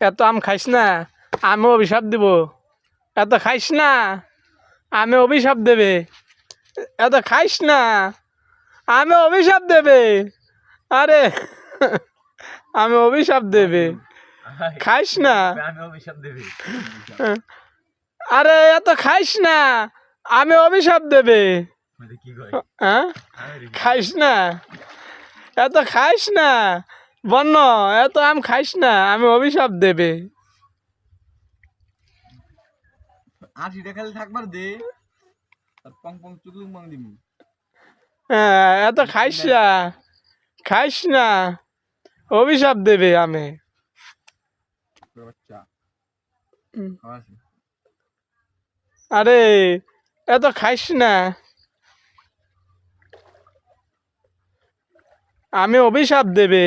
এত আম খাইস না? আমি অভিশাপ দিব। এত খাইস না? আমি অভিশাপ দেবে। এত খাইস না? আমি অভিশাপ দেবে। আরে আমি অভিশাপ দেবে। খাইস না? আরে এত খাইস না? আমি অভিশাপ দেবে। মানে হ্যাঁ? খাইস না? এত খাইস না? বন্য এত আম খাইস না আমি অভিশাপ দেবে। আশিটা খালি থাকবার দে পং পং চুকলুং পং দিবি হ্যাঁ এত খাইস না খাইস না অভিশাপ দেবে আমি। আরে এত খাইস না। আমি অভিশাপ দেবে।